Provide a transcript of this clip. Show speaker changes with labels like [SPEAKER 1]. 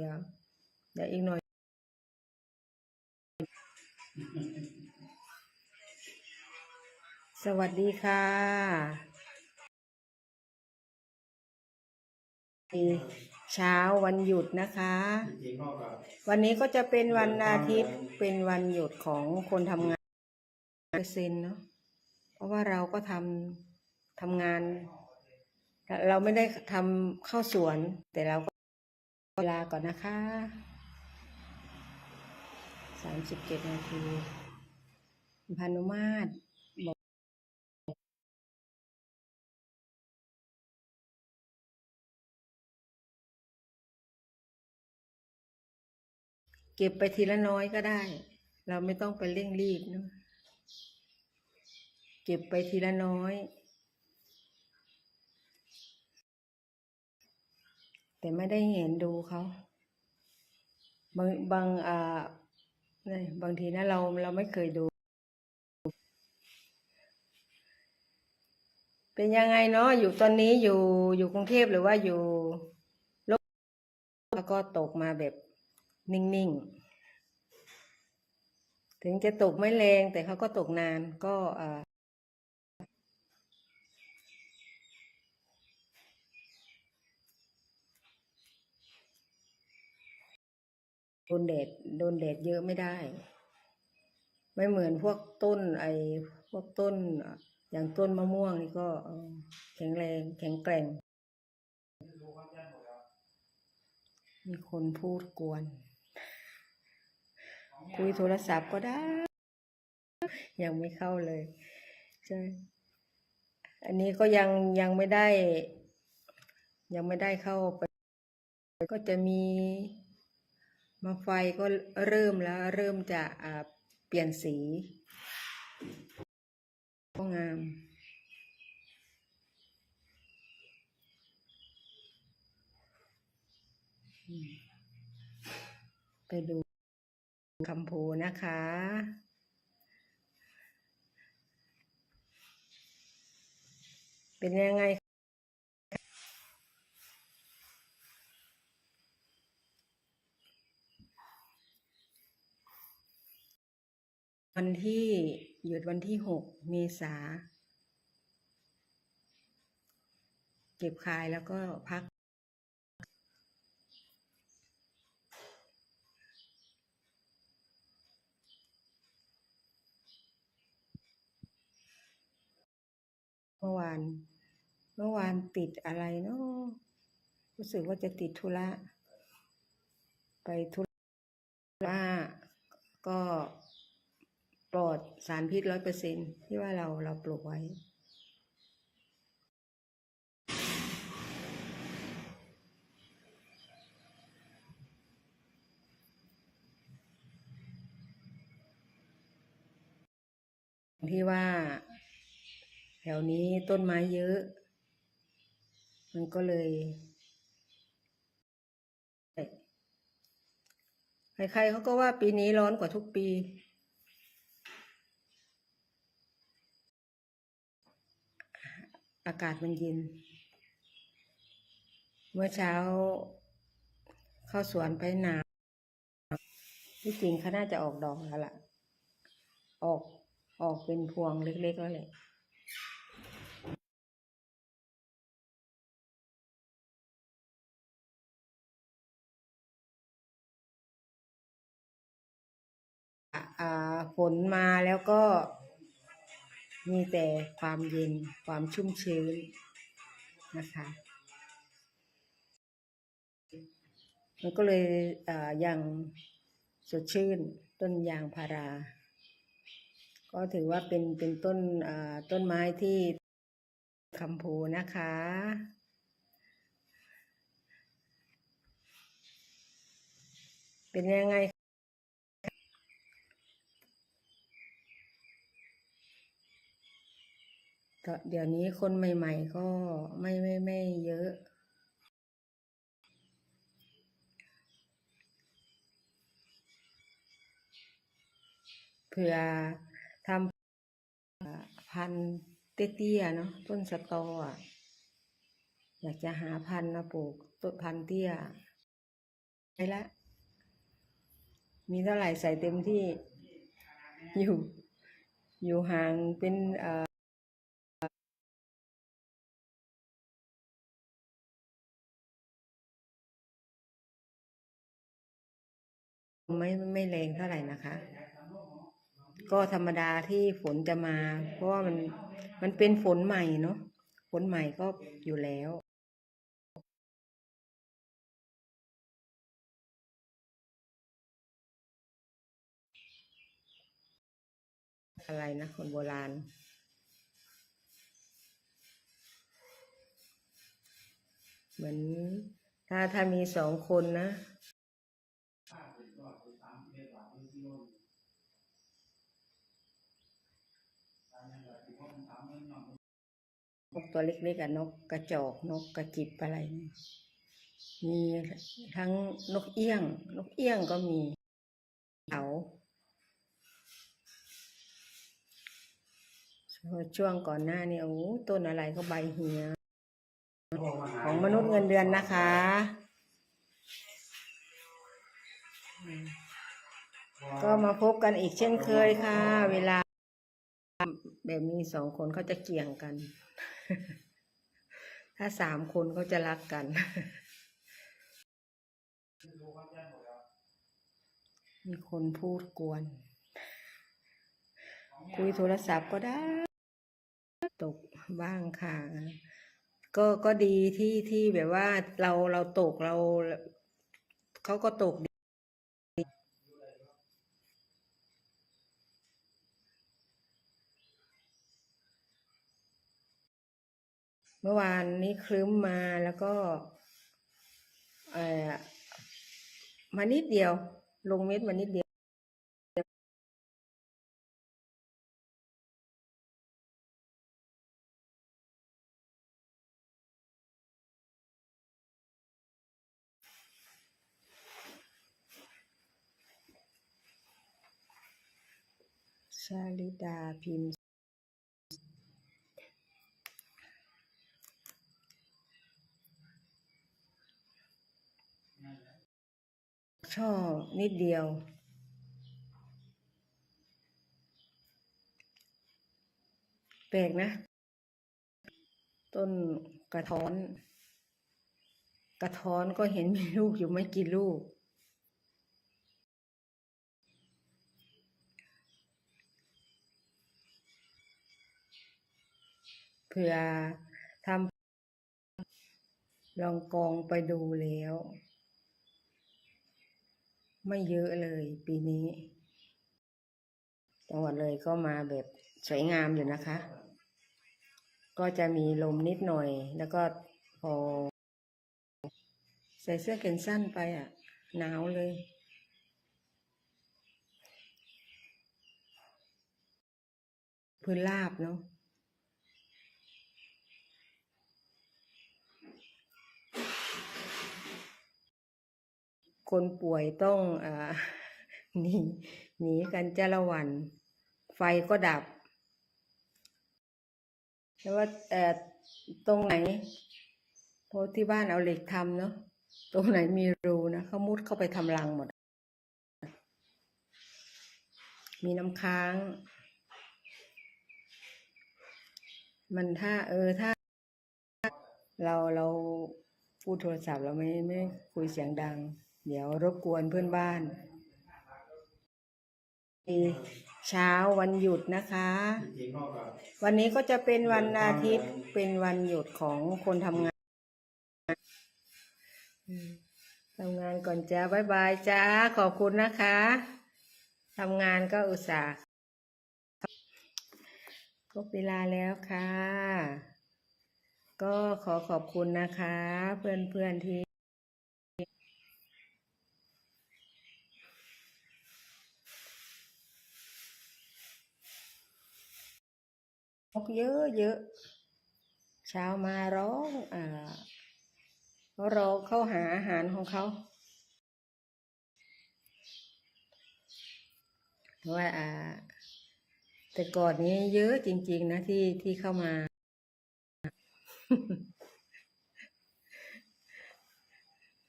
[SPEAKER 1] เดี๋ยวเดี๋ยวอีกหน่อยสวัสดีค่ะเช้าวันหยุดนะคะ วันนี้ก็จะเป็นวันอาทิตย์เป็นวันหยุดของคนทำงานเปอร์เซ็นเนาะเพราะว่าเราก็ทำทำงาน เราไม่ได้ทำเข้าสวนแต่เราก็ เวลาก่อนนะคะสามสิบเจ็ดนาทีพานุมาตรบอกเก็บไปทีละน้อยก็ได้ เราไม่ต้องไปเร่งรีบนะเก็บไปทีละน้อย แต่ไม่ได้เห็นดูเขาบางบางอ่าเนี่ยบางทีนะเราเราไม่เคยดู เป็นยังไงเนาะอยู่ตอนนี้อยู่อยู่กรุงเทพหรือว่าอยู่โลกแล้วก็ตกมาแบบนิ่งๆ ถึงจะตกไม่แรงแต่เขาก็ตกนานก็อ่า โดนแดดโดนแดดเยอะไม่ได้ ไม่เหมือนพวกต้นไอ้พวกต้น อย่างต้นมะม่วงนี่ก็แข็งแรงแข็งแกร่ง มีคนพูดกวน คุยโทรศัพท์ก็ได้ ยังไม่เข้าเลยใช่อันนี้ก็ยังยังไม่ได้ ยังไม่ได้เข้าไป ก็จะมี มาไฟก็เริ่มแล้วเริ่มจะเปลี่ยนสี ก็งามอืมไปดูคำพูนะคะเป็นยังไง วันที่หยุดวันที่หกเมษา เก็บคายแล้วก็พัก เมื่อวาน เมื่อวานติดอะไรเนาะรู้สึกว่าจะติดธุระ ไปธุระก็ ปลอดสารพิษร้อยเปอร์เซ็นที่ว่าเราเราปลูกไว้ ที่ว่า แถวนี้ต้นไม้เยอะ มันก็เลยใครๆเขาก็ว่าปีนี้ร้อนกว่าทุกปี อากาศมันเย็น เมื่อเช้าเข้าสวนไปหนาวที่จริงเขาน่าจะออกดอกแล้วล่ะ ออกออกเป็นพวงเล็กๆแล้วแหละฝนมาแล้วก็ มีแต่ความเย็นความชุ่มชื้นนะคะมันก็เลยอ่ายังสดชื่นต้นยางพารา ก็ถือว่าเป็นเป็นต้นต้นไม้ที่คำพูนะคะ เป็นยังไง เดี๋ยวนี้คนใหม่ ๆ ก็ไม่ไม่ไม่เยอะ เผื่อทำพันเตี้ยๆเนาะต้นสะตออยากจะหาพันมาปลูกต้นพันเตี้ยไปละ มีเท่าไหร่ใส่เต็มที่อยู่อยู่ห่างเป็นเอ่อ ไม่ไม่แรงเท่าไหร่นะคะ ก็ธรรมดาที่ฝนจะมา เพราะว่ามันมันเป็นฝนใหม่เนาะฝนใหม่ก็อยู่แล้วอะไรนะคนโบราณ เหมือนถ้าถ้ามีสองคนนะ กตัวเล็กๆอะนกกระจอกนกกระจิบอะไร มีทั้งนกเอี้ยง นกเอี้ยงก็มีเขาช่วงก่อนหน้านี่โอ้ต้นอะไรก็ใบเหียของมนุษย์เงินเดือนนะคะ ก็มาพบกันอีกเช่นเคยค่ะ เวลาแบบนี้สองคนเขาจะเกี่ยงกัน ถ้าสามคนเขาจะรักกัน มีคนพูดกวน คุยโทรศัพท์ก็ได้ ตกบ้างค่ะ ก็ก็ดีที่ที่แบบว่าเราเราตกเราเขาก็ตก เมื่อวานนี้ครึ้มมาแล้วก็มานิดเดียว ลงเม็ดมานิดเดียวชาลิดาพิมพ์ ช่อนิดเดียว แปลกนะ ต้นกระท้อน กระท้อนก็เห็นมีลูกอยู่ไม่กี่ลูก เผื่อทำลองกองไปดูแล้ว ไม่เยอะเลยปีนี้ จังหวัดเลยก็มาแบบสวยงามอยู่นะคะ ก็จะมีลมนิดหน่อย แล้วก็พอใส่เสื้อแขนสั้นไปอะ หนาวเลยพื้นราบเนาะ คนป่วยต้องอหนีหนีกันจ้าละวัน ไฟก็ดับแล้วว่าเอ่ตรงไหนเพราะที่บ้านเอาเหล็กทำเนาะตรงไหนมีรูนะเขามุดเข้าไปทำรังหมด มีน้ำค้าง มันถ้า เออถ้า เราเราพูดโทรศัพท์เราไม่ไม่คุยเสียงดัง เดี๋ยวรบกวนเพื่อนบ้านเช้าวันหยุดนะคะ วันนี้ก็จะเป็นวันอาทิตย์เป็นวันหยุดของคนทำงานทำงานก่อนจ้าบายบายจ้าขอบคุณนะคะทำงานก็อุตส่าห์ครบเวลาแล้วค่ะ ก็ขอขอบคุณนะคะ เพื่อนเพื่อนๆที่ กเยอะเยอะเช้ามาร้องอ่าเขารอเข้าหาอาหารของเขาว่าอ่า แต่ก่อนนี้เยอะจริง ๆ นะที่ที่เข้ามา